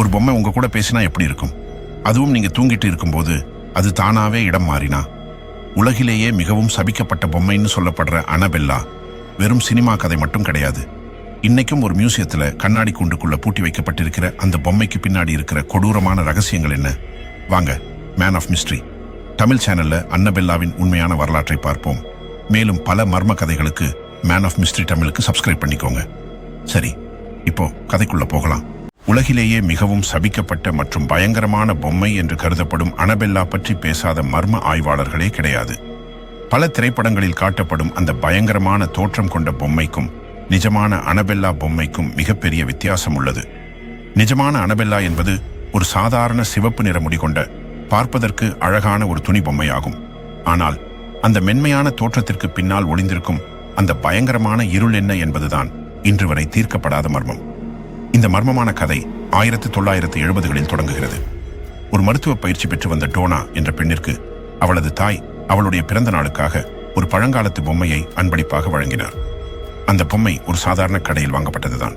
ஒரு பொம்மை உங்க கூட பேசினா எப்படி இருக்கும்? அதுவும் நீங்க தூங்கிட்டு இருக்கும்போது அது தானாவே இடம் மாறினா. உலகிலேயே மிகவும் சபிக்கப்பட்ட பொம்மைன்னு சொல்லப்படுற அனபெல்லா வெறும் சினிமா கதை மட்டும் கிடையாது. இன்னைக்கும் ஒரு மியூசியத்தில் கண்ணாடி கூண்டுக்குள்ள பூட்டி வைக்கப்பட்டிருக்கிற அந்த பொம்மைக்கு பின்னாடி இருக்கிற கொடூரமான ரகசியங்கள் என்ன? வாங்க மேன் ஆஃப் மிஸ்ட்ரி தமிழ் சேனல்ல அன்னபெல்லாவின் உண்மையான வரலாற்றை பார்ப்போம். மேலும் பல மர்ம கதைகளுக்கு மேன் ஆஃப் மிஸ்ட்ரி தமிழுக்கு சப்ஸ்கிரைப் பண்ணிக்கோங்க. சரி இப்போ கதைக்குள்ள போகலாம். உலகிலேயே மிகவும் சபிக்கப்பட்ட மற்றும் பயங்கரமான பொம்மை என்று கருதப்படும் அனபெல்லா பற்றி பேசாத மர்ம ஆய்வாளர்களே கிடையாது. பல திரைப்படங்களில் காட்டப்படும் அந்த பயங்கரமான தோற்றம் கொண்ட பொம்மைக்கும் நிஜமான அனபெல்லா பொம்மைக்கும் மிகப்பெரிய வித்தியாசம் உள்ளது. நிஜமான அனபெல்லா என்பது ஒரு சாதாரண சிவப்பு நிற முடி கொண்ட பார்ப்பதற்கு அழகான ஒரு துணி பொம்மையாகும். ஆனால் அந்த மென்மையான தோற்றத்திற்கு பின்னால் ஒளிந்திருக்கும் அந்த பயங்கரமான இருள் என்ன என்பதுதான் இன்று வரை தீர்க்கப்படாத மர்மம். இந்த மர்மமான கதை ஆயிரத்தி தொள்ளாயிரத்து எழுபதுகளில் தொடங்குகிறது. ஒரு மருத்துவ பயிற்சி பெற்று வந்த டோனா என்ற பெண்ணிற்கு அவளது தாய் அவளுடைய பிறந்த நாளுக்காக ஒரு பழங்காலத்து பொம்மையை அன்பளிப்பாக வழங்கினார். அந்த பொம்மை ஒரு சாதாரண கடையில் வாங்கப்பட்டதுதான்.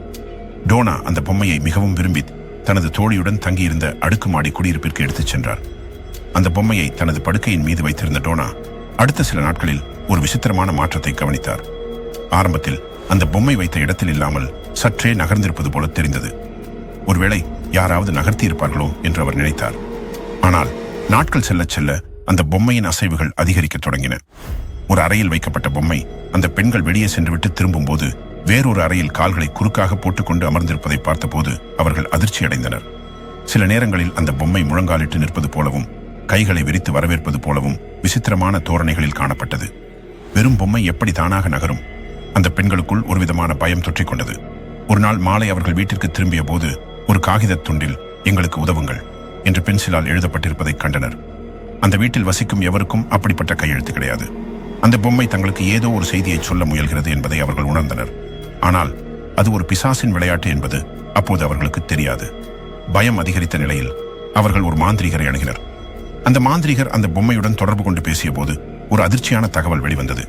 டோனா அந்த பொம்மையை மிகவும் விரும்பி தனது தோழியுடன் தங்கியிருந்த அடுக்குமாடி குடியிருப்பிற்கு எடுத்துச் சென்றார். அந்த பொம்மையை தனது படுக்கையின் மீது வைத்திருந்த டோனா அடுத்த சில நாட்களில் ஒரு விசித்திரமான மாற்றத்தை கவனித்தார். ஆரம்பத்தில் அந்த பொம்மை வைத்த இடத்தில் இல்லாமல் சற்றே நகர்ந்திருப்பது போல தெரிந்தது. ஒருவேளை யாராவது நகர்த்தி இருப்பார்களோ என்று அவர் நினைத்தார். ஆனால் நாட்கள் செல்லச் செல்ல அந்த பொம்மையின் அசைவுகள் அதிகரிக்கத் தொடங்கின. ஒரு அறையில் வைக்கப்பட்ட பொம்மை அந்த பெண்கள் வெளியே சென்றுவிட்டு திரும்பும்போது வேறொரு அறையில் கால்களை குறுக்காக போட்டுக்கொண்டு அமர்ந்திருப்பதை பார்த்தபோது அவர்கள் அதிர்ச்சி அடைந்தனர் சில நேரங்களில் அந்த பொம்மை முழங்காலிட்டு நிற்பது போலவும் கைகளை விரித்து வரவேற்பது போலவும் விசித்திரமான தோரணைகளில் காணப்பட்டது. வெறும் பொம்மை எப்படி தானாக நகரும்? அந்த பெண்களுக்குள் ஒருவிதமான பயம் தொற்றிக்கொண்டது ஒரு நாள் மாலை அவர்கள் வீட்டிற்கு திரும்பிய போது ஒரு காகிதத் துண்டில் எங்களுக்கு உதவுங்கள் என்று பென்சிலால் எழுதப்பட்டிருப்பதைக் கண்டனர். அந்த வீட்டில் வசிக்கும் எவருக்கும் அப்படிப்பட்ட கையெழுத்து கிடையாது. அந்த பொம்மை தங்களுக்கு ஏதோ ஒரு செய்தியை சொல்ல முயல்கிறது என்பதை அவர்கள் உணர்ந்தனர். ஆனால் அது ஒரு பிசாசின் விளையாட்டு என்பது அப்போது அவர்களுக்கு தெரியாது. பயம் அதிகரித்த நிலையில் அவர்கள் ஒரு மாந்திரிகரை அணுகினர். அந்த மாந்திரிகர் அந்த பொம்மையுடன் தொடர்பு கொண்டு பேசிய போது ஒரு அதிர்ச்சியான தகவல் வெளிவந்தது.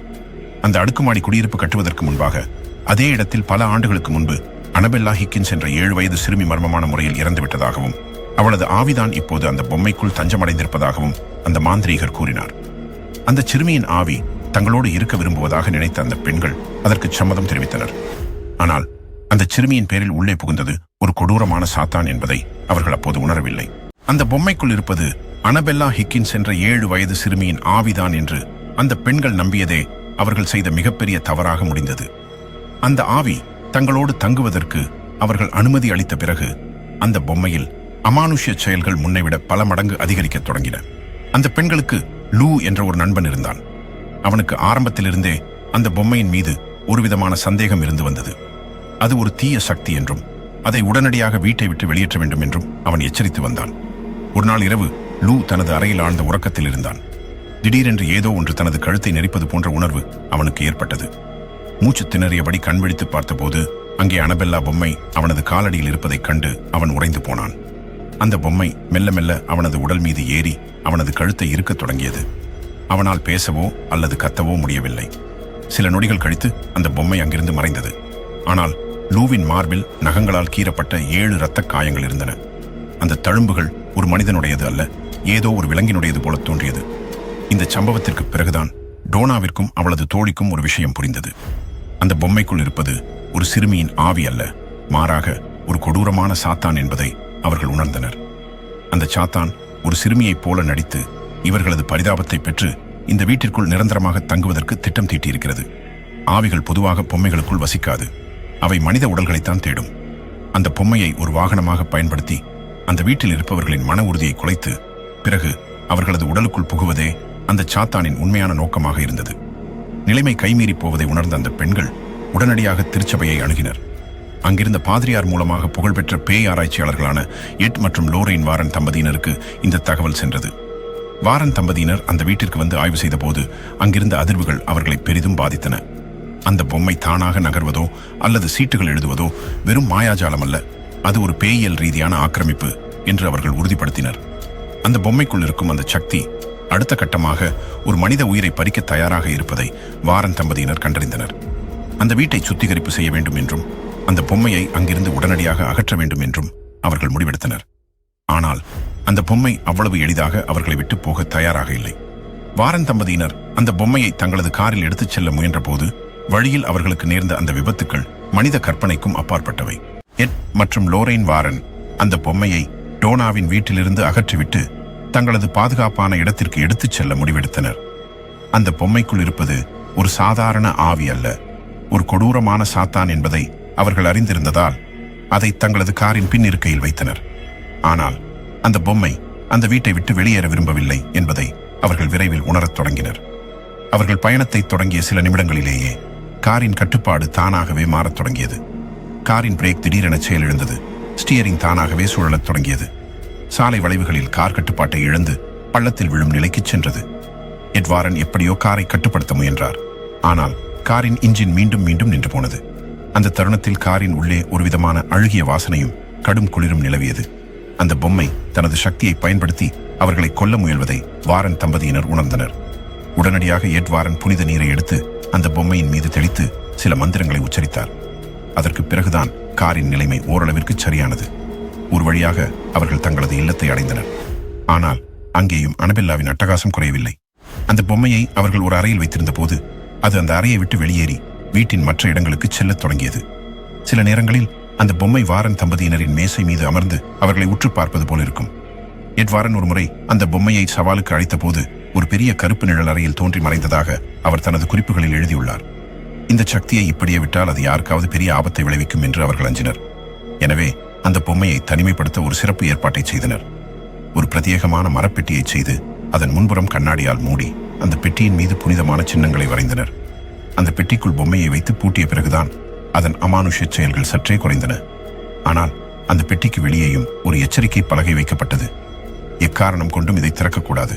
அந்த அடுக்குமாடி குடியிருப்பு கட்டுவதற்கு முன்பாக அதே இடத்தில் பல ஆண்டுகளுக்கு முன்பு அனபெல்லா ஹிக்கின்ஸ் என்ற ஏழு வயது சிறுமி மர்மமான முறையில் இறந்துவிட்டதாகவும் அவளது ஆவிதான் இப்போது அந்த பொம்மைக்குள் தஞ்சமடைந்திருப்பதாகவும் அந்த மாந்திரீகர் கூறினார். அந்த சிறுமியின் ஆவி தங்களோடு இருக்க விரும்புவதாக நினைத்த அந்த பெண்கள் அதற்கு சம்மதம் தெரிவித்தனர். ஆனால் அந்த சிறுமியின் பேரில் உள்ளே புகுந்தது ஒரு கொடூரமான சாத்தான் என்பதை அவர்கள் அப்போது உணரவில்லை. அந்த பொம்மைக்குள் இருப்பது அனபெல்லா ஹிக்கின்ஸ் என்ற ஏழு வயது சிறுமியின் ஆவிதான் என்று அந்த பெண்கள் நம்பியதே அவர்கள் செய்த மிகப்பெரிய தவறாக முடிந்தது. அந்த ஆவி தங்களோடு தங்குவதற்கு அவர்கள் அனுமதி அளித்த பிறகு அந்த பொம்மையில் அமானுஷ்ய செயல்கள் முன்னைவிட பல மடங்கு அதிகரிக்கத் தொடங்கின. அந்த பெண்களுக்கு லூ என்ற ஒரு நண்பன் இருந்தான். அவனுக்கு ஆரம்பத்திலிருந்தே அந்த பொம்மையின் மீது ஒரு விதமான சந்தேகம் இருந்து வந்தது. அது ஒரு தீய சக்தி என்றும் அதை உடனடியாக வீட்டை விட்டு வெளியேற்ற வேண்டும் என்றும் அவன் எச்சரித்து வந்தான். ஒரு நாள் இரவு லூ தனது அறையில் ஆழ்ந்த உறக்கத்தில் இருந்தான். திடீரென்று ஏதோ ஒன்று தனது கழுத்தை நெரிப்பது போன்ற உணர்வு அவனுக்கு ஏற்பட்டது. மூச்சு திணறியபடி கண்விழித்து பார்த்தபோது அங்கே அனபெல்லா பொம்மை அவனது காலடியில் இருப்பதைக் கண்டு அவன் உறைந்து போனான். அந்த பொம்மை மெல்ல மெல்ல அவனது உடல் மீது ஏறி அவனது கழுத்தை இருக்கத் தொடங்கியது. அவனால் பேசவோ அல்லது கத்தவோ முடியவில்லை. சில நொடிகள் கழித்து அந்த பொம்மை அங்கிருந்து மறைந்தது. ஆனால் லூவின் மார்பில் நகங்களால் கீறப்பட்ட ஏழு இரத்தக் காயங்கள் இருந்தன. அந்த தழும்புகள் ஒரு மனிதனுடையது அல்ல ஏதோ ஒரு விலங்கினுடையது போல தோன்றியது. இந்த சம்பவத்திற்கு பிறகுதான் டோனாவிற்கும் அவளது தோழிக்கும் ஒரு விஷயம் புரிந்தது. அந்த பொம்மைக்குள் இருப்பது ஒரு சிறுமியின் ஆவி அல்ல மாறாக ஒரு கொடூரமான சாத்தான் என்பதை அவர்கள் உணர்ந்தனர். அந்த சாத்தான் ஒரு சிறுமியைப் போல நடித்து இவர்களது பரிதாபத்தை பெற்று இந்த வீட்டிற்குள் நிரந்தரமாக தங்குவதற்கு திட்டம் தீட்டியிருக்கிறது. ஆவிகள் பொதுவாக பொம்மைகளுக்குள் வசிக்காது. அவை மனித உடல்களைத்தான் தேடும். அந்த பொம்மையை ஒரு வாகனமாக பயன்படுத்தி அந்த வீட்டில் இருப்பவர்களின் மன உறுதியை குலைத்து பிறகு அவர்களது உடலுக்குள் புகுவதே அந்த சாத்தானின் உண்மையான நோக்கமாக இருந்தது. நிலைமை கைமீறி போவதை உணர்ந்த அந்த பெண்கள் உடனடியாக திருச்சபையை அணுகினர். அங்கிருந்த பாதிரியார் மூலமாக புகழ்பெற்ற பேய் ஆராய்ச்சியாளர்களான எட் மற்றும் லோரைன் வாரன் தம்பதியினருக்கு இந்த தகவல் சென்றது. வாரன் தம்பதியினர் அந்த வீட்டிற்கு வந்து ஆய்வு செய்தபோது அங்கிருந்த அதிர்வுகள் அவர்களை பெரிதும் பாதித்தன. அந்த பொம்மை தானாக நகர்வதோ அல்லது சீட்டுகள் எழுதுவதோ வெறும் மாயாஜாலம் அல்ல அது ஒரு பேயியல் ரீதியான ஆக்கிரமிப்பு என்று அவர்கள் உறுதிப்படுத்தினர். அந்த பொம்மைக்குள் இருக்கும் அந்த சக்தி அடுத்த கட்டமாக ஒரு மனித உயிரை பறிக்க தயாராக இருப்பதை வாரன் தம்பதியினர் கண்டறிந்தனர். அந்த வீட்டை சுத்திகரிப்பு செய்ய வேண்டும் என்றும் அந்த பொம்மையை அங்கிருந்து உடனடியாக அகற்ற வேண்டும் என்றும் அவர்கள் முடிவெடுத்தனர். ஆனால் அந்த பொம்மை அவ்வளவு எளிதாக அவர்களை விட்டு போக தயாராக இல்லை. வாரன் தம்பதியினர் அந்த பொம்மையை தங்களது காரில் எடுத்துச் செல்ல முயன்றபோது வழியில் அவர்களுக்கு நேர்ந்த அந்த விபத்துக்கள் மனித கற்பனைக்கும் அப்பாற்பட்டவை. எட் மற்றும் லோரைன் வாரன் அந்த பொம்மையை டோனாவின் வீட்டிலிருந்து அகற்றிவிட்டு தங்களது பாதுகாப்பான இடத்திற்கு எடுத்துச் செல்ல முடிவெடுத்தனர். அந்த பொம்மைக்குள் இருப்பது ஒரு சாதாரண ஆவி அல்ல. ஒரு கொடூரமான சாத்தான் என்பதை அவர்கள் அறிந்திருந்ததால் அதை தங்களது காரின் பின் இருக்கையில் வைத்தனர். ஆனால் அந்த பொம்மை அந்த வீட்டை விட்டு வெளியேற விரும்பவில்லை என்பதை அவர்கள் விரைவில் உணரத் தொடங்கினர். அவர்கள் பயணத்தை தொடங்கிய சில நிமிடங்களிலேயே காரின் கட்டுப்பாடு தானாகவே மாறத் தொடங்கியது. காரின் பிரேக் திடீரென செயலிழந்தது. ஸ்டியரிங் தானாகவே சுழலத் தொடங்கியது. சாலை வளைவுகளில் கார் கட்டுப்பாட்டை இழந்து பள்ளத்தில் விழும் நிலைக்குச் சென்றது. எட்வாரன் எப்படியோ காரை கட்டுப்படுத்த முயன்றார். ஆனால் காரின் இன்ஜின் மீண்டும் மீண்டும் நின்று போனது. அந்த தருணத்தில் காரின் உள்ளே ஒருவிதமான அழுகிய வாசனையும் கடும் குளிரும் நிலவியது. அந்த பொம்மை தனது சக்தியை பயன்படுத்தி அவர்களை கொல்ல முயல்வதை வாரன் தம்பதியினர் உணர்ந்தனர். உடனடியாக எட்வாரன் புனித நீரை எடுத்து அந்த பொம்மையின் மீது தெளித்து சில மந்திரங்களை உச்சரித்தார். அதற்கு பிறகுதான் காரின் நிலைமை ஓரளவிற்கு சரியானது. ஒரு வழியாக அவர்கள் தங்களது இல்லத்தை அடைந்தனர். ஆனால் அங்கேயும் அனபெல்லாவின் அட்டகாசம் குறையவில்லை. அந்த பொம்மையை அவர்கள் ஒரு அறையில் வைத்திருந்த போது அது அந்த அறையை விட்டு வெளியேறி வீட்டின் மற்ற இடங்களுக்கு செல்லத் தொடங்கியது. சில நேரங்களில் அந்த பொம்மை வாரன் தம்பதியினரின் மேசை மீது அமர்ந்து அவர்களை உற்று பார்ப்பது போல இருக்கும். எட்வாரன் ஒருமுறை அந்த பொம்மையை சவாலுக்கு அழைத்தபோது ஒரு பெரிய கருப்பு நிழல் அறையில் தோன்றி மறைந்ததாக அவர் தனது குறிப்புகளில் எழுதியுள்ளார். இந்த சக்தியை இப்படியே விட்டால் அது யாருக்காவது பெரிய ஆபத்தை விளைவிக்கும் என்று அவர்கள் அஞ்சினர். எனவே அந்த பொம்மையை தனிமைப்படுத்த ஒரு சிறப்பு ஏற்பாட்டை செய்தனர். ஒரு பிரத்யேகமான மரப்பெட்டியை செய்து அதன் முன்புறம் கண்ணாடியால் மூடி அந்த பெட்டியின் மீது புனிதமான சின்னங்களை வரைந்தனர். அந்த பெட்டிக்குள் பொம்மையை வைத்து பூட்டிய பிறகுதான் அதன் அமானுஷ்ய செயல்கள் சற்றே குறைந்தன. ஆனால் அந்த பெட்டிக்கு வெளியேயும் ஒரு எச்சரிக்கை பலகை வைக்கப்பட்டது. எக்காரணம் கொண்டும் இதை திறக்கக்கூடாது.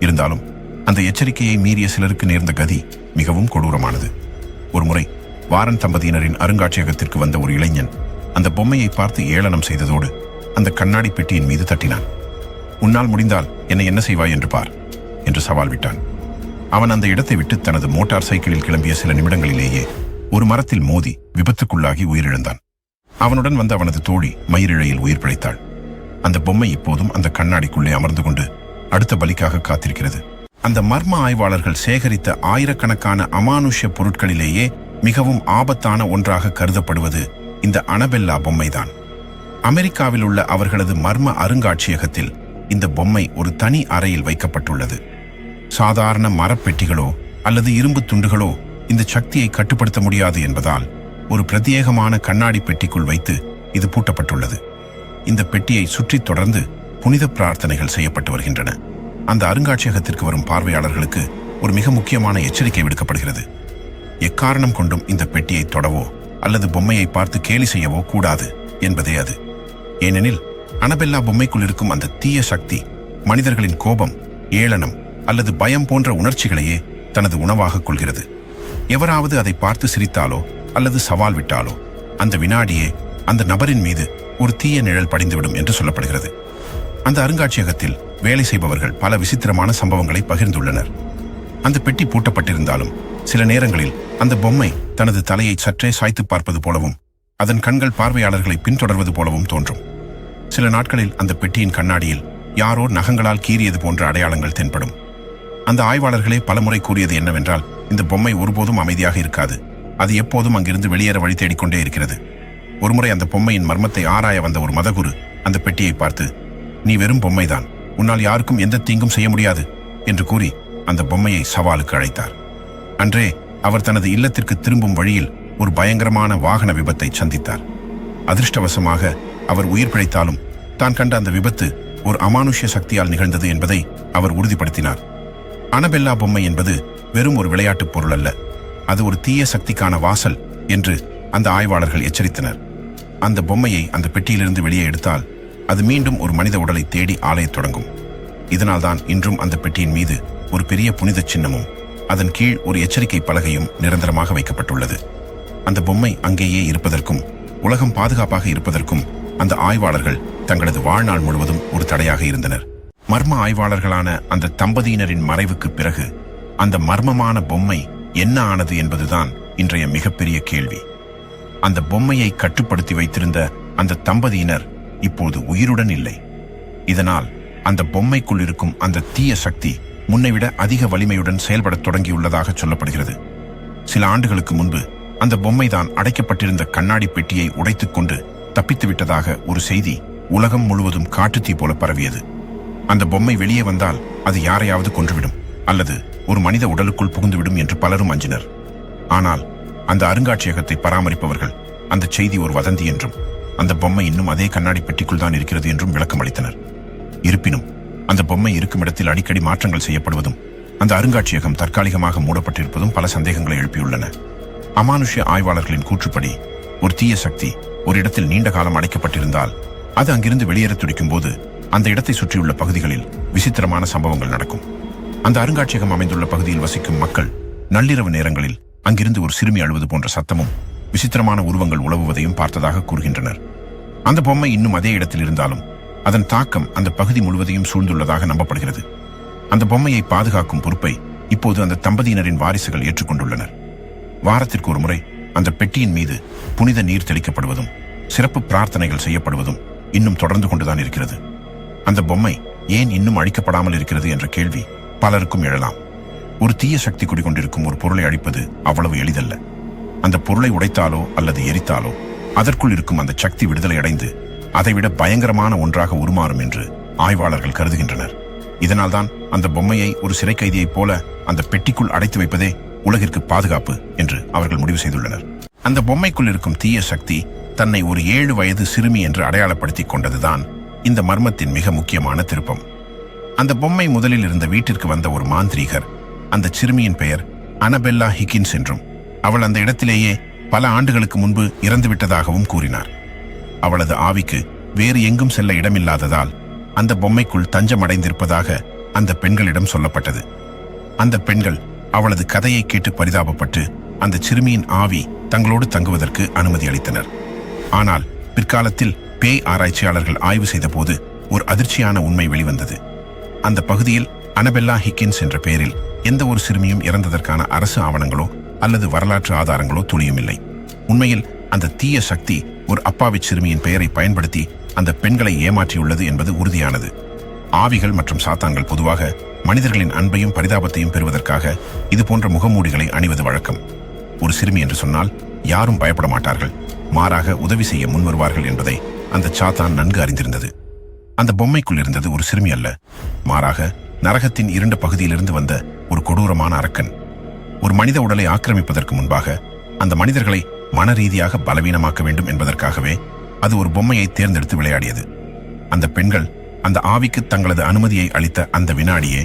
இருந்தாலும் அந்த எச்சரிக்கையை மீறிய சிலருக்கு நேர்ந்த கதி மிகவும் கொடூரமானது. ஒருமுறை வாரன் தம்பதியினரின் அருங்காட்சியகத்திற்கு வந்த ஒரு இளைஞன் அந்த பொம்மையை பார்த்து ஏளனம் செய்ததோடு அந்த கண்ணாடி பெட்டியின் மீது தட்டினான். உன்னால் முடிந்தால் என்னை என்ன செய்வாய் என்று பார் என்று சவால் விட்டான். அவன் அந்த இடத்தை விட்டு தனது மோட்டார் சைக்கிளில் கிளம்பிய சில நிமிடங்களிலேயே ஒரு மரத்தில் மோதி விபத்துக்குள்ளாகி உயிரிழந்தான். அவனுடன் வந்த அவனது தோழி மயிரிழையில் உயிர் பிழைத்தாள். அந்த பொம்மை இப்போதும் அந்த கண்ணாடிக்குள்ளே அமர்ந்து கொண்டு அடுத்த பலிக்காக காத்திருக்கிறது. அந்த மர்ம ஆய்வாளர்கள் சேகரித்த ஆயிரக்கணக்கான அமானுஷ்ய பொருட்களிலேயே மிகவும் ஆபத்தான ஒன்றாக கருதப்படுவது இந்த அனபெல்லா பொம்மைதான். அமெரிக்காவில் உள்ள அவர்களது மர்ம அருங்காட்சியகத்தில் இந்த பொம்மை ஒரு தனி அறையில் வைக்கப்பட்டுள்ளது. சாதாரண மரப்பெட்டிகளோ அல்லது இரும்பு துண்டுகளோ இந்த சக்தியை கட்டுப்படுத்த முடியாது என்பதால் ஒரு பிரத்யேகமான கண்ணாடி பெட்டிக்குள் வைத்து இது பூட்டப்பட்டுள்ளது. இந்த பெட்டியை சுற்றி தொடர்ந்து புனித பிரார்த்தனைகள் செய்யப்பட்டு வருகின்றன. அந்த அருங்காட்சியகத்திற்கு வரும் பார்வையாளர்களுக்கு ஒரு மிக முக்கியமான எச்சரிக்கை விடுக்கப்படுகிறது. எக்காரணம் கொண்டும் இந்த பெட்டியை தொடவோ? அல்லது பொம்மையை பார்த்து கேலி செய்யவோ கூடாது என்பதே அது. ஏனெனில் அனபெல்லா பொம்மைக்குள் இருக்கும் அந்த தீய சக்தி மனிதர்களின் கோபம் ஏளனம் அல்லது பயம் போன்ற உணர்ச்சிகளையே தனது உணவாகக் கொள்கிறது. எவராவது அதை பார்த்து சிரித்தாலோ அல்லது சவால் விட்டாலோ அந்த வினாடியே அந்த நபரின் மீது ஒரு தீய நிழல் படிந்துவிடும் என்று சொல்லப்படுகிறது. அந்த அருங்காட்சியகத்தில் வேலை செய்பவர்கள் பல விசித்திரமான சம்பவங்களை பகிர்ந்துள்ளனர். அந்த பெட்டி பூட்டப்பட்டிருந்தாலும் சில நேரங்களில் அந்த பொம்மை தனது தலையை சற்றே சாய்த்து பார்ப்பது போலவும் அதன் கண்கள் பார்வையாளர்களை பின்தொடர்வது போலவும் தோன்றும். சில நாட்களில் அந்த பெட்டியின் கண்ணாடியில் யாரோ நகங்களால் கீறியது போன்ற அடையாளங்கள் தென்படும். அந்த ஆய்வாளர்களே பலமுறை கூறியது என்னவென்றால் இந்த பொம்மை ஒருபோதும் அமைதியாக இருக்காது. அது எப்போதும் அங்கிருந்து வெளியேற வழி தேடிக்கொண்டே இருக்கிறது. ஒருமுறை அந்த பொம்மையின் மர்மத்தை ஆராய வந்த ஒரு மதகுரு அந்த பெட்டியை பார்த்து நீ வெறும் பொம்மைதான். உன்னால் யாருக்கும் எந்த தீங்கும் செய்ய முடியாது என்று கூறி அந்த பொம்மையை சவாலுக்கு அழைத்தார். அன்றே அவர் தனது இல்லத்திற்கு திரும்பும் வழியில் ஒரு பயங்கரமான வாகன விபத்தை சந்தித்தார். அதிர்ஷ்டவசமாக அவர் உயிர் பிழைத்தாலும் தான் கண்ட அந்த விபத்து ஒரு அமானுஷ்ய சக்தியால் நிகழ்ந்தது என்பதை அவர் உறுதிப்படுத்தினார். அனபெல்லா பொம்மை என்பது வெறும் ஒரு விளையாட்டுப் பொருள் அல்ல. அது ஒரு தீய சக்திக்கான வாசல் என்று அந்த ஆய்வாளர்கள் எச்சரித்தனர். அந்த பொம்மையை அந்த பெட்டியிலிருந்து வெளியே எடுத்தால் அது மீண்டும் ஒரு மனித உடலை தேடி ஆலையத் தொடங்கும். இதனால்தான் இன்றும் அந்த பெட்டியின் மீது ஒரு பெரிய புனித சின்னமும் அதன் கீழ் ஒரு எச்சரிக்கை பலகையும் நிரந்தரமாக வைக்கப்பட்டுள்ளது. அந்த பொம்மை அங்கேயே இருப்பதற்கும் உலகம் பாதுகாப்பாக இருப்பதற்கும் அந்த ஆய்வாளர்கள் தங்களது வாழ்நாள் முழுவதும் ஒரு தடையாக இருந்தனர். மர்ம ஆய்வாளர்களான அந்த தம்பதியினரின் மறைவுக்கு பிறகு அந்த மர்மமான பொம்மை என்ன ஆனது என்பதுதான் இன்றைய மிகப்பெரிய கேள்வி. அந்த பொம்மையை கட்டுப்படுத்தி வைத்திருந்த அந்த தம்பதியினர் இப்போது உயிருடன் இல்லை. இதனால் அந்த பொம்மைக்குள் இருக்கும் அந்த தீய சக்தி முன்னைவிட அதிக வலிமையுடன் செயல்படத் தொடங்கியுள்ளதாக சொல்லப்படுகிறது. சில ஆண்டுகளுக்கு முன்பு அந்த பொம்மைதான் அடைக்கப்பட்டிருந்த கண்ணாடி பெட்டியை உடைத்துக் கொண்டு தப்பித்து விட்டதாக ஒரு செய்தி உலகம் முழுவதும் காட்டுத்தீ போல பரவியது. அந்த பொம்மை வெளியே வந்தால் அது யாரையாவது கொன்றுவிடும் அல்லது ஒரு மனித உடலுக்குள் புகுந்துவிடும் என்று பலரும் அஞ்சினர். ஆனால் அந்த அருங்காட்சியகத்தை பராமரிப்பவர்கள் அந்த செய்தி ஒரு வதந்தி என்றும் அந்த பொம்மை இன்னும் அதே கண்ணாடி பெட்டிக்குள் தான் இருக்கிறது என்றும் விளக்கம் அளித்தனர் இருப்பினும் அந்த பொம்மை இருக்கும் இடத்தில் அடிக்கடி மாற்றங்கள் செய்யப்படுவதும் அந்த அருங்காட்சியகம் தற்காலிகமாக மூடப்பட்டிருப்பதும் பல சந்தேகங்களை எழுப்பியுள்ளன. அமானுஷ்ய ஆய்வாளர்களின் கூற்றுப்படி ஒரு தீய சக்தி ஒரு இடத்தில் நீண்ட காலம் அடைக்கப்பட்டிருந்தால் அது அங்கிருந்து வெளியேற துடிக்கும் போது அந்த இடத்தை சுற்றியுள்ள பகுதிகளில் விசித்திரமான சம்பவங்கள் நடக்கும். அந்த அருங்காட்சியகம் அமைந்துள்ள பகுதியில் வசிக்கும் மக்கள் நள்ளிரவு நேரங்களில் அங்கிருந்து ஒரு சிறுமி அழுவது போன்ற சத்தமும் விசித்திரமான உருவங்கள் உழவுவதையும் பார்த்ததாக கூறுகின்றனர். அந்த பொம்மை இன்னும் அதே இடத்தில் இருந்தாலும் அதன் தாக்கம் அந்த பகுதி முழுவதையும் சூழ்ந்துள்ளதாக நம்பப்படுகிறது. அந்த பொம்மையை பாதுகாக்கும் பொறுப்பை இப்போது அந்த தம்பதியினரின் வாரிசுகள் ஏற்றுக்கொண்டுள்ளனர். வாரத்திற்கு ஒரு முறை அந்த பெட்டியின் மீது புனித நீர் தெளிக்கப்படுவதும் சிறப்பு பிரார்த்தனைகள் செய்யப்படுவதும் இன்னும் தொடர்ந்து கொண்டுதான் இருக்கிறது. அந்த பொம்மை ஏன் இன்னும் அழிக்கப்படாமல் இருக்கிறது என்ற கேள்வி பலருக்கும் எழலாம். ஒரு தீய சக்தி குடிகொண்டிருக்கும் ஒரு பொருளை அழிப்பது அவ்வளவு எளிதல்ல. அந்த பொருளை உடைத்தாலோ அல்லது எரித்தாலோ அதற்குள் இருக்கும் அந்த சக்தி விடுதலை அடைந்து அதைவிட பயங்கரமான ஒன்றாக உருமாறும் என்று ஆய்வாளர்கள் கருதுகின்றனர். இதனால்தான் அந்த பொம்மையை ஒரு சிறை கைதியைப் போல அந்த பெட்டிக்குள் அடைத்து வைப்பதே உலகிற்கு பாதுகாப்பு என்று அவர்கள் முடிவு செய்துள்ளனர். அந்த பொம்மைக்குள் இருக்கும் தீய சக்தி தன்னை ஒரு ஏழு வயது சிறுமி என்று அடையாளப்படுத்திக் கொண்டதுதான் இந்த மர்மத்தின் மிக முக்கியமான திருப்பம். அந்த பொம்மை முதலில் இருந்த வீட்டிற்கு வந்த ஒரு மாந்திரீகர் அந்த சிறுமியின் பெயர் அனபெல்லா ஹிக்கின்ஸ் என்றும் அவள் அந்த இடத்திலேயே பல ஆண்டுகளுக்கு முன்பு இறந்துவிட்டதாகவும் கூறினார். அவளது ஆவிக்கு வேறு எங்கும் செல்ல இடமில்லாததால் அந்த பொம்மைக்குள் தஞ்சமடைந்திருப்பதாக அந்த பெண்களிடம் சொல்லப்பட்டது. அந்த பெண்கள் அவளது கதையை கேட்டு பரிதாபப்பட்டு அந்த சிறுமியின் ஆவி தங்களோடு தங்குவதற்கு அனுமதி அளித்தனர். ஆனால் பிற்காலத்தில் பேய் ஆராய்ச்சியாளர்கள் ஆய்வு செய்தபோது ஒரு அதிர்ச்சியான உண்மை வெளிவந்தது. அந்த பகுதியில் அனபெல்லா ஹிக்கின்ஸ் என்ற பெயரில் எந்த ஒரு சிறுமியும் இறந்ததற்கான அரசு ஆவணங்களோ அல்லது வரலாற்று ஆதாரங்களோ துளியும் இல்லை உண்மையில் அந்த தீய சக்தி ஒரு அப்பாவி சிறுமியின் பெயரை பயன்படுத்தி அந்த பெண்களை ஏமாற்றியுள்ளது என்பது உறுதியானது. ஆவிகள் மற்றும் சாத்தான்கள் பொதுவாக மனிதர்களின் அன்பையும் பரிதாபத்தையும் பெறுவதற்காக இது போன்ற முகமூடிகளை அணிவது வழக்கம். ஒரு சிறுமி என்று சொன்னால் யாரும் பயப்பட மாட்டார்கள். மாறாக உதவி செய்ய முன்வருவார்கள் என்பதை அந்த சாத்தான் நன்கு அறிந்திருந்தது. அந்த பொம்மைக்குள் இருந்தது ஒரு சிறுமி அல்ல. மாறாக நரகத்தின் இரண்டு பகுதியிலிருந்து வந்த ஒரு கொடூரமான அரக்கன். ஒரு மனித உடலை ஆக்கிரமிப்பதற்கு முன்பாக அந்த மனிதர்களை மன ரீதியாக பலவீனமாக்க வேண்டும் என்பதற்காகவே அது ஒரு பொம்மையை தேர்ந்தெடுத்து விளையாடியது. அந்த பெண்கள் அந்த ஆவிக்கு தங்களது அனுமதியை அளித்த அந்த வினாடியே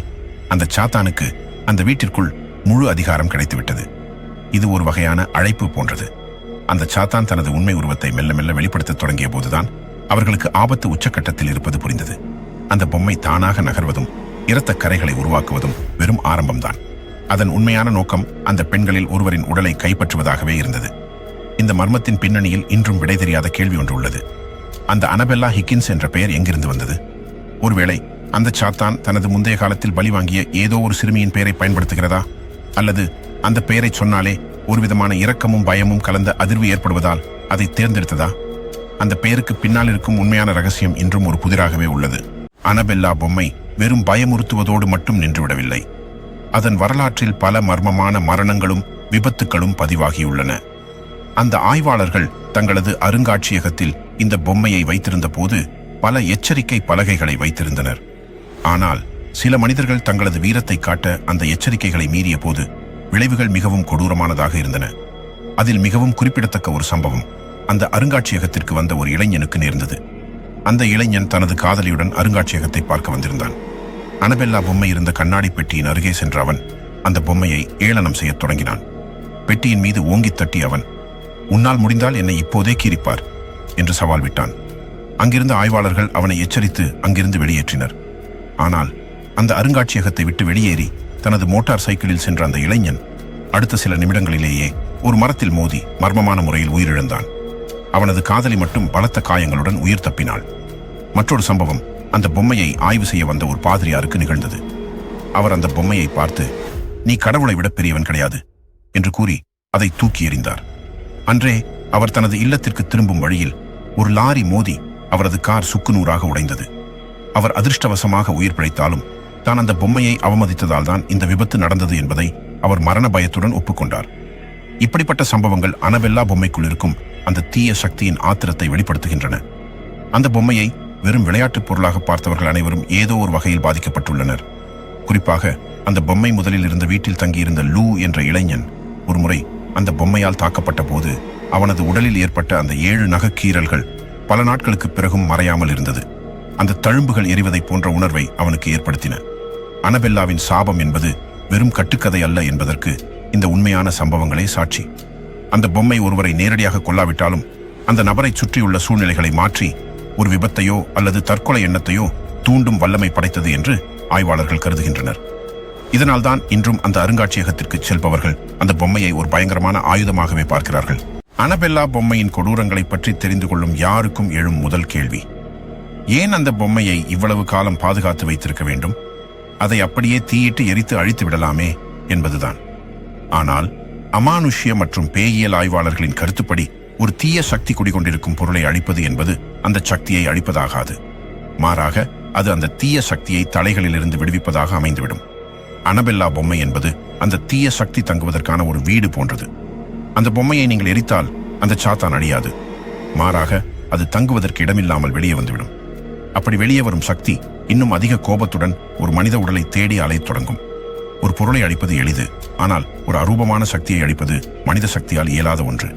அந்த சாத்தானுக்கு அந்த வீட்டிற்குள் முழு அதிகாரம் கிடைத்துவிட்டது. இது ஒரு வகையான அழைப்பு போன்றது. அந்த சாத்தான் தனது உண்மை உருவத்தை மெல்ல மெல்ல வெளிப்படுத்தத் தொடங்கிய போதுதான் அவர்களுக்கு ஆபத்து உச்சக்கட்டத்தில் இருப்பது புரிந்தது. அந்த பொம்மை தானாக நகர்வதும் இரத்த கரைகளை உருவாக்குவதும் வெறும் ஆரம்பம்தான். அதன் உண்மையான நோக்கம் அந்த பெண்களில் ஒருவரின் உடலை கைப்பற்றுவதாகவே இருந்தது. இந்த மர்மத்தின் பின்னணியில் இன்றும் விடை தெரியாத கேள்வி ஒன்று உள்ளது. அந்த அனபெல்லா ஹிக்கின்ஸ் என்ற பெயர் எங்கிருந்து வந்தது? ஒருவேளை அந்த சாத்தான் தனது முந்தைய காலத்தில் பலி வாங்கிய ஏதோ ஒரு சிறுமியின் பெயரை பயன்படுத்துகிறதா? அல்லது அந்த பெயரை சொன்னாலே ஒருவிதமான இரக்கமும் பயமும் கலந்த அதிர்வு ஏற்படுவதால் அதை தேர்ந்தெடுத்ததா? அந்த பெயருக்கு பின்னால் இருக்கும் உண்மையான ரகசியம் இன்றும் ஒரு புதிராகவே உள்ளது. அனபெல்லா பொம்மை வெறும் பயமுறுத்துவதோடு மட்டும் நின்றுவிடவில்லை. அதன் வரலாற்றில் பல மர்மமான மரணங்களும் விபத்துக்களும் பதிவாகியுள்ளன. அந்த ஆய்வாளர்கள் தங்களது அருங்காட்சியகத்தில் இந்த பொம்மையை வைத்திருந்த போது பல எச்சரிக்கை பலகைகளை வைத்திருந்தனர். ஆனால் சில மனிதர்கள் தங்களது வீரத்தை காட்ட அந்த எச்சரிக்கைகளை மீறிய போது விளைவுகள் மிகவும் கொடூரமானதாக இருந்தன. அதில் மிகவும் குறிப்பிடத்தக்க ஒரு சம்பவம் அந்த அருங்காட்சியகத்திற்கு வந்த ஒரு இளைஞனுக்கு நேர்ந்தது. அந்த இளைஞன் தனது காதலியுடன் அருங்காட்சியகத்தை பார்க்க வந்திருந்தான். அனபெல்லா பொம்மை இருந்த கண்ணாடி பெட்டியின் அருகே சென்ற அவன் அந்த பொம்மையை ஏளனம் செய்யத் தொடங்கினான். பெட்டியின் மீது ஓங்கித் தட்டி அவன் உன்னால் முடிந்தால் என்னை இப்போதே கீறிப்பார் என்று சவால் விட்டான். அங்கிருந்த ஆய்வாளர்கள் அவனை எச்சரித்து அங்கிருந்து வெளியேற்றினர். ஆனால் அந்த அருங்காட்சியகத்தை விட்டு வெளியேறி தனது மோட்டார் சைக்கிளில் சென்ற அந்த இளைஞன் அடுத்த சில நிமிடங்களிலேயே ஒரு மரத்தில் மோதி மர்மமான முறையில் உயிரிழந்தான். அவனது காதலி மட்டும் பலத்த காயங்களுடன் உயிர் தப்பினாள். மற்றொரு சம்பவம் அந்த பொம்மையை ஆய்வு செய்ய வந்த ஒரு பாதிரியாருக்கு நிகழ்ந்தது. அவர் அந்த பொம்மையை பார்த்து நீ கடவுளை விட பெரியவன் கிடையாது என்று கூறி அதை தூக்கி எறிந்தார். அன்றே அவர் தனது இல்லத்திற்கு திரும்பும் வழியில் ஒரு லாரி மோதி அவரது கார் சுக்குநூறாக உடைந்தது. அவர் அதிர்ஷ்டவசமாக உயிர் பிழைத்தாலும் தான் அந்த பொம்மையை அவமதித்ததால் தான் இந்த விபத்து நடந்தது என்பதை அவர் மரண பயத்துடன் ஒப்புக்கொண்டார். இப்படிப்பட்ட சம்பவங்கள் அனவெல்லா பொம்மைக்குள் இருக்கும் அந்த தீய சக்தியின் ஆத்திரத்தை வெளிப்படுத்துகின்றன. அந்த பொம்மையை வெறும் விளையாட்டுப் பொருளாக பார்த்தவர்கள் அனைவரும் ஏதோ ஒரு வகையில் பாதிக்கப்பட்டுள்ளனர். குறிப்பாக அந்த பொம்மை முதலில் இருந்த வீட்டில் தங்கியிருந்த லூ என்ற இளைஞன் ஒருமுறை அந்த பொம்மையால் தாக்கப்பட்ட போது அவனது உடலில் ஏற்பட்ட அந்த ஏழு நகக்கீறல்கள் பல நாட்களுக்கு பிறகும் மறையாமல் இருந்தது. அந்த தழும்புகள் எரிவதைப் போன்ற உணர்வை அவனுக்கு ஏற்படுத்தின. அனபெல்லாவின் சாபம் என்பது வெறும் கட்டுக்கதை அல்ல என்பதற்கு இந்த உண்மையான சம்பவங்களே சாட்சி. அந்த பொம்மை ஒருவரை நேரடியாக கொல்லாவிட்டாலும் அந்த நபரைச் சுற்றியுள்ள சூழ்நிலைகளை மாற்றி ஒரு விபத்தையோ அல்லது தற்கொலை எண்ணத்தையோ தூண்டும் வல்லமை படைத்தது என்று ஆய்வாளர்கள் கருதுகின்றனர். இதனால்தான் இன்றும் அந்த அருங்காட்சியகத்திற்கு செல்பவர்கள் அந்த பொம்மையை ஒரு பயங்கரமான ஆயுதமாகவே பார்க்கிறார்கள். அனபெல்லா பொம்மையின் கொடூரங்களை பற்றி தெரிந்து கொள்ளும் யாருக்கும் எழும் முதல் கேள்வி ஏன் அந்த பொம்மையை இவ்வளவு காலம் பாதுகாத்து வைத்திருக்க வேண்டும்? அதை அப்படியே தீயிட்டு எரித்து அழித்து விடலாமே என்பதுதான். ஆனால் அமானுஷ்ய மற்றும் பேயியல் ஆய்வாளர்களின் கருத்துப்படி ஒரு தீய சக்தி குடிகொண்டிருக்கும் பொருளை அழிப்பது என்பது அந்த சக்தியை அழிப்பதாகாது. மாறாக அது அந்த தீய சக்தியை தலைகளிலிருந்து விடுவிப்பதாக அமைந்துவிடும். அனபெல்லா பொம்மை என்பது அந்த தீய சக்தி தங்குவதற்கான ஒரு வீடு போன்றது. அந்த பொம்மையை நீங்கள் எரித்தால் அந்த சாத்தான் அழியாது. மாறாக அது தங்குவதற்கு இடமில்லாமல் வெளியே வந்துவிடும். அப்படி வெளியே வரும் சக்தி இன்னும் அதிக கோபத்துடன் ஒரு மனித உடலை தேடி அலையத் தொடங்கும். ஒரு பொருளை அழிப்பது எளிது ஆனால் ஒரு அரூபமான சக்தியை அழிப்பது மனித சக்தியால் இயலாத ஒன்று.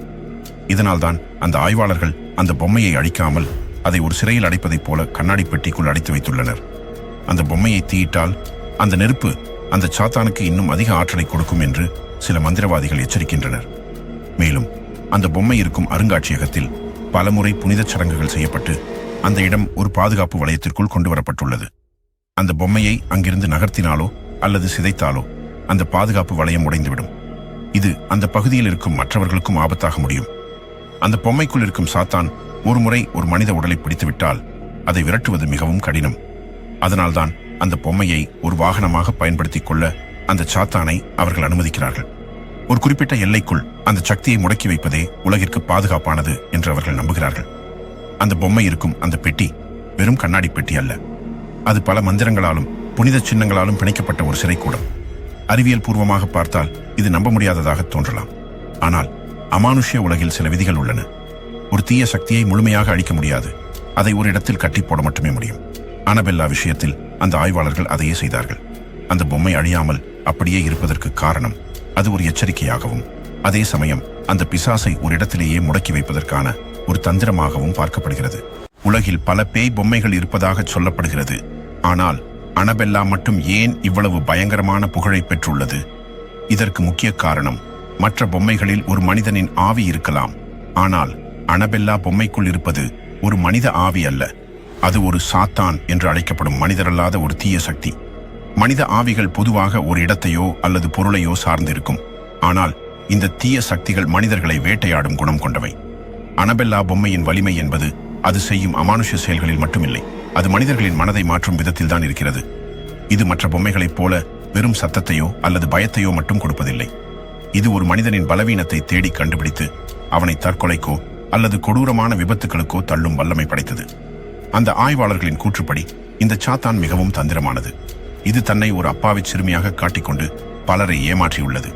இதனால்தான் அந்த ஆய்வாளர்கள் அந்த பொம்மையை அழிக்காமல் அதை ஒரு சிறையில் அடைப்பதைப் போல கண்ணாடி பெட்டிக்குள் அடைத்து வைத்துள்ளனர். அந்த பொம்மையை தீயிட்டால் அந்த நெருப்பு அந்த சாத்தானுக்கு இன்னும் அதிக ஆற்றலை கொடுக்கும் என்று சில மந்திரவாதிகள் எச்சரிக்கின்றனர். மேலும் அந்த பொம்மை இருக்கும் அருங்காட்சியகத்தில் பலமுறை புனிதச் சடங்குகள் செய்யப்பட்டு அந்த இடம் ஒரு பாதுகாப்பு வளையத்திற்குள் கொண்டு வரப்பட்டுள்ளது அந்த பொம்மையை அங்கிருந்து நகர்த்தினாலோ அல்லது சிதைத்தாலோ அந்த பாதுகாப்பு வளையம் உடைந்துவிடும். இது அந்த பகுதியில் இருக்கும் மற்றவர்களுக்கும் ஆபத்தாக முடியும். அந்த பொம்மைக்குள் இருக்கும் சாத்தான் ஒருமுறை ஒரு மனித உடலை பிடித்துவிட்டால் அதை விரட்டுவது மிகவும் கடினம். அதனால்தான் அந்த பொம்மையை ஒரு வாகனமாக பயன்படுத்திக் கொள்ள அந்த சாத்தானை அவர்கள் அனுமதிக்கிறார்கள். ஒரு குறிப்பிட்ட எல்லைக்குள் அந்த சக்தியை முடக்கி வைப்பதே உலகிற்கு பாதுகாப்பானது என்று அவர்கள் நம்புகிறார்கள். அந்த பொம்மை இருக்கும் அந்த பெட்டி வெறும் கண்ணாடி பெட்டி அல்ல. அது பல மந்திரங்களாலும் புனித சின்னங்களாலும் பிணைக்கப்பட்ட ஒரு சிறைக்கூடம். அறிவியல் பூர்வமாக பார்த்தால் இது நம்ப முடியாததாக தோன்றலாம். ஆனால் அமானுஷ்ய உலகில் சில விதிகள் உள்ளன. ஒரு தீய சக்தியை முழுமையாக அழிக்க முடியாது. அதை ஒரு இடத்தில் கட்டி போட மட்டுமே முடியும். அனபெல்லா விஷயத்தில் அந்த ஆய்வாளர்கள் அதையே செய்தார்கள். அந்த பொம்மை அழியாமல் அப்படியே இருப்பதற்கு காரணம் அது ஒரு எச்சரிக்கையாகவும் அதே சமயம் அந்த பிசாசை ஒரு இடத்திலேயே முடக்கி வைப்பதற்கான ஒரு தந்திரமாகவும் பார்க்கப்படுகிறது. உலகில் பல பேய் பொம்மைகள் இருப்பதாக சொல்லப்படுகிறது. ஆனால் அனபெல்லா மட்டும் ஏன் இவ்வளவு பயங்கரமான புகழை பெற்றுள்ளது? இதற்கு முக்கிய காரணம் மற்ற பொம்மைகளில் ஒரு மனிதனின் ஆவி இருக்கலாம். ஆனால் அனபெல்லா பொம்மைக்குள் இருப்பது ஒரு மனித ஆவி அல்ல. அது ஒரு சாத்தான் என்று அழைக்கப்படும் மனிதரல்லாத ஒரு தீய சக்தி. மனித ஆவிகள் பொதுவாக ஒரு இடத்தையோ அல்லது பொருளையோ சார்ந்திருக்கும். ஆனால் இந்த தீய சக்திகள் மனிதர்களை வேட்டையாடும் குணம் கொண்டவை. அனபெல்லா பொம்மையின் வலிமை என்பது அது செய்யும் அமானுஷ்ய செயல்களில் மட்டுமில்லை. அது மனிதர்களின் மனதை மாற்றும் விதத்தில் தான் இருக்கிறது. இது மற்ற பொம்மைகளைப் போல வெறும் சத்தத்தையோ அல்லது பயத்தையோ மட்டும் கொடுப்பதில்லை. இது ஒரு மனிதனின் பலவீனத்தை தேடி கண்டுபிடித்து அவனை தற்கொலைக்கோ அல்லது கொடூரமான விபத்துகளுக்கோ தள்ளும் வல்லமை படைத்தது. அந்த ஆய்வாளர்களின் கூற்றுப்படி இந்த சாத்தான் மிகவும் தந்திரமானது. இது தன்னை ஒரு அப்பாவிச் சிறுமியாக காட்டிக்கொண்டு பலரை ஏமாற்றியுள்ளது.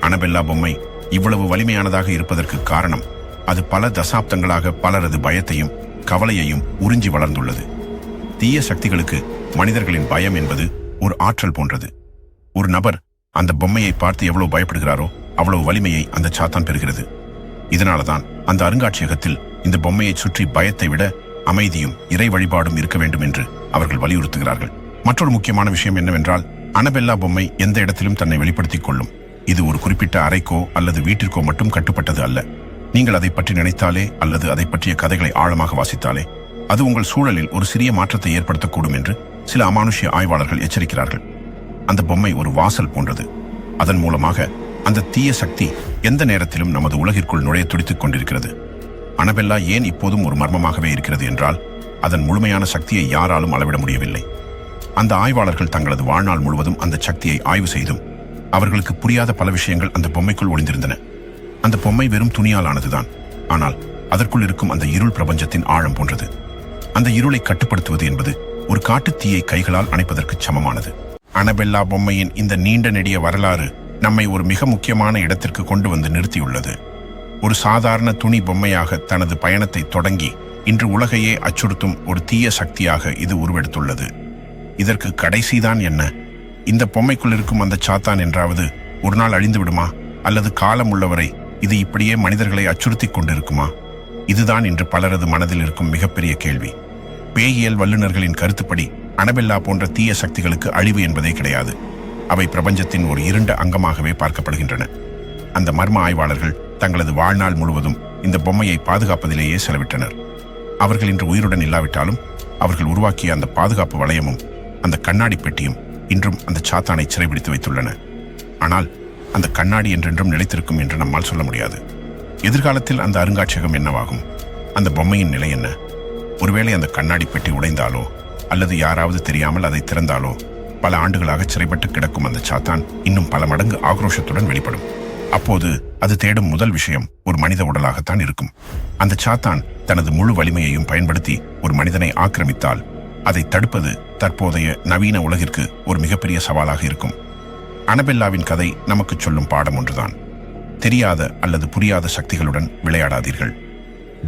அனபெல்லா பொம்மை இவ்வளவு வலிமையானதாக இருப்பதற்கு காரணம் அது பல தசாப்தங்களாக பலரது பயத்தையும் கவலையையும் உறிஞ்சி வளர்ந்துள்ளது. தீய சக்திகளுக்கு மனிதர்களின் பயம் என்பது ஒரு ஆற்றல் போன்றது. ஒரு நபர் அந்த பொம்மையை பார்த்து எவ்வளவு பயப்படுகிறாரோ அவ்வளவு வலிமையை அந்த சாத்தான் பெறுகிறது. இதனாலதான் அந்த அருங்காட்சியகத்தில் இந்த பொம்மையை சுற்றி பயத்தை விட அமைதியும் இறை வழிபாடும் இருக்க வேண்டும் என்று அவர்கள் வலியுறுத்துகிறார்கள். மற்றொரு முக்கியமான விஷயம் என்னவென்றால் அனபெல்லா பொம்மை எந்த இடத்திலும் தன்னை வெளிப்படுத்திக் கொள்ளும். இது ஒரு குறிப்பிட்ட அறைக்கோ அல்லது வீட்டிற்கோ மட்டும் கட்டுப்பட்டது அல்ல. நீங்கள் அதை பற்றி நினைத்தாலே அல்லது அதை பற்றிய கதைகளை ஆழமாக வாசித்தாலே அது உங்கள் சூழலில் ஒரு சிறிய மாற்றத்தை ஏற்படுத்தக்கூடும் என்று சில அமானுஷ்ய ஆய்வாளர்கள் எச்சரிக்கிறார்கள். அந்த பொம்மை ஒரு வாசல் போன்றது. அதன் மூலமாக அந்த தீய சக்தி எந்த நேரத்திலும் நமது உலகிற்குள் நுழைய துடித்துக் கொண்டிருக்கிறது. அனபெல்லா ஏன் இப்போதும் ஒரு மர்மமாகவே இருக்கிறது என்றால் அதன் முழுமையான சக்தியை யாராலும் அளவிட முடியவில்லை. அந்த ஆய்வாளர்கள் தங்களது வாழ்நாள் முழுவதும் அந்த சக்தியை ஆய்வு செய்தும் அவர்களுக்கு புரியாத பல விஷயங்கள் அந்த பொம்மைக்குள் ஒளிந்திருந்தன. அந்த பொம்மை வெறும் துணியால் ஆனதுதான் ஆனால் அதற்குள் இருக்கும் அந்த இருள் பிரபஞ்சத்தின் ஆழம் போன்றது. அந்த இருளை கட்டுப்படுத்துவது என்பது ஒரு காட்டுத் தீயை கைகளால் அணைப்பதற்கு சமமானது. அனபெல்லா பொம்மையின் இந்த நீண்ட நெடிய வரலாறு நம்மை ஒரு மிக முக்கியமான இடத்திற்கு கொண்டு வந்து நிறுத்தியுள்ளது. ஒரு சாதாரண துணி பொம்மையாக தனது பயணத்தை தொடங்கி இன்று உலகையே அச்சுறுத்தும் ஒரு தீய சக்தியாக இது உருவெடுத்துள்ளது. இதற்கு கடைசிதான் என்ன? இந்த பொம்மைக்குள் இருக்கும் அந்த சாத்தான் என்றாவது ஒரு நாள் அழிந்து விடுமா? அல்லது காலம் உள்ளவரை இது இப்படியே மனிதர்களை அச்சுறுத்திக் கொண்டிருக்குமா? இதுதான் இன்று பலரது மனதில் இருக்கும் மிகப்பெரிய கேள்வி. பேயியல் வல்லுநர்களின் கருத்துப்படி அனபெல்லா போன்ற தீய சக்திகளுக்கு அழிவு என்பதே கிடையாது. அவை பிரபஞ்சத்தின் ஒரு இருண்ட அங்கமாகவே பார்க்கப்படுகின்றன. அந்த மர்ம ஆய்வாளர்கள் தங்களது வாழ்நாள் முழுவதும் இந்த பொம்மையை பாதுகாப்பதிலேயே செலவிட்டனர். அவர்கள் இன்று உயிருடன் இல்லாவிட்டாலும் அவர்கள் உருவாக்கிய அந்த பாதுகாப்பு வளையமும் அந்த கண்ணாடி பெட்டியும் இன்றும் அந்த சாத்தானை சிறைபிடித்து வைத்துள்ளன. ஆனால் அந்த கண்ணாடி என்றென்றும் நிலைத்திருக்கும் என்று நம்மால் சொல்ல முடியாது. எதிர்காலத்தில் அந்த அருங்காட்சியகம் என்னவாகும்? அந்த பொம்மையின் நிலை என்ன? ஒருவேளை அந்த கண்ணாடி பெட்டி உடைந்தாலோ அல்லது யாராவது தெரியாமல் அதை திறந்தாலோ பல ஆண்டுகளாக சிறைப்பட்டு கிடக்கும் அந்த சாத்தான் இன்னும் பல மடங்கு ஆக்ரோஷத்துடன் வெளிப்படும். அப்போது அது தேடும் முதல் விஷயம் ஒரு மனித உடலாகத்தான் இருக்கும். அந்த சாத்தான் தனது முழு வலிமையையும் பயன்படுத்தி ஒரு மனிதனை ஆக்கிரமித்தால் அதை தடுப்பது தற்போதைய நவீன உலகிற்கு ஒரு மிகப்பெரிய சவாலாக இருக்கும். அனபெல்லாவின் கதை நமக்கு சொல்லும் பாடம் ஒன்றுதான். தெரியாத அல்லது புரியாத சக்திகளுடன் விளையாடாதீர்கள்.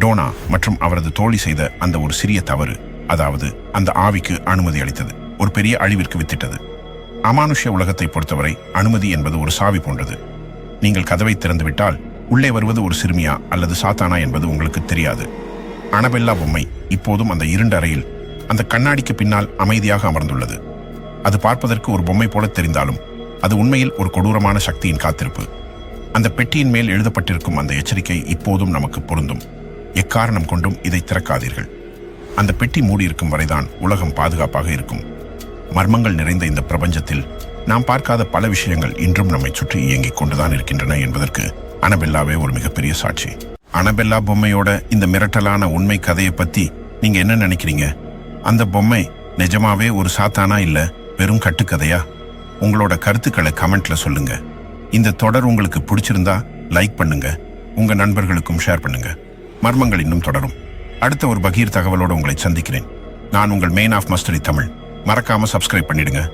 டோனா மற்றும் அவரது தோழி செய்த அந்த ஒரு சிறிய தவறு அதாவது அந்த ஆவிக்கு அனுமதி அளித்தது ஒரு பெரிய அழிவிற்கு வித்திட்டது. அமானுஷ்ய உலகத்தை பொறுத்தவரை அனுமதி என்பது ஒரு சாவி போன்றது. நீங்கள் கதவை திறந்துவிட்டால் உள்ளே வருவது ஒரு சிறுமியா அல்லது சாத்தானா என்பது உங்களுக்கு தெரியாது. அனபெல்லா பொம்மை இப்போதும் அந்த இருண்ட அறையில் அந்த கண்ணாடிக்கு பின்னால் அமைதியாக அமர்ந்துள்ளது. அது பார்ப்பதற்கு ஒரு பொம்மை போல தெரிந்தாலும் அது உண்மையில் ஒரு கொடூரமான சக்தியின் காத்திருப்பு. அந்த பெட்டியின் மேல் எழுதப்பட்டிருக்கும் அந்த எச்சரிக்கை இப்போதும் நமக்கு பொருந்தும். எக்காரணம் கொண்டும் இதை திறக்காதீர்கள். அந்த பெட்டி மூடியிருக்கும் வரைதான் உலகம் பாதுகாப்பாக இருக்கும். மர்மங்கள் நிறைந்த இந்த பிரபஞ்சத்தில் நாம் பார்க்காத பல விஷயங்கள் இன்றும் நம்மை சுற்றி இயங்கிக் கொண்டுதான் இருக்கின்றன என்பதற்கு அனபெல்லாவே ஒரு மிகப்பெரிய சாட்சி. அனபெல்லா பொம்மையோட இந்த மிரட்டலான உண்மை கதையை பத்தி நீங்க என்ன நினைக்கிறீங்க? அந்த பொம்மை நிஜமாவே ஒரு சாத்தானா இல்ல வெறும் கட்டுக்கதையா? உங்களோட கருத்துக்களை கமெண்ட்ல சொல்லுங்க. இந்த தொடர் உங்களுக்கு பிடிச்சிருந்தா லைக் பண்ணுங்க. உங்க நண்பர்களுக்கும் ஷேர் பண்ணுங்க. மர்மங்கள் இன்னும் தொடரும். அடுத்த ஒரு பகீர் தகவலோடு உங்களை சந்திக்கிறேன். நான் உங்கள் மெயின் ஆஃப் மஸ்டரி தமிழ். மறக்காம சப்ஸ்கிரைப் பண்ணிடுங்க.